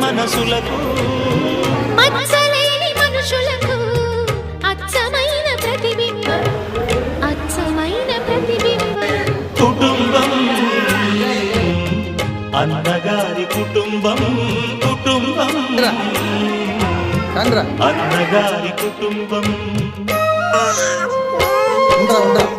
మనసులకు. మచ్చలేని మనుషులకు అచ్చమైన ప్రతిబింబం అచ్చమైన ప్రతిబింబం. కుటుంబం అన్నగారి కుటుంబం కుటుంబం. అన్నగారి కుటుంబం. ఉండరా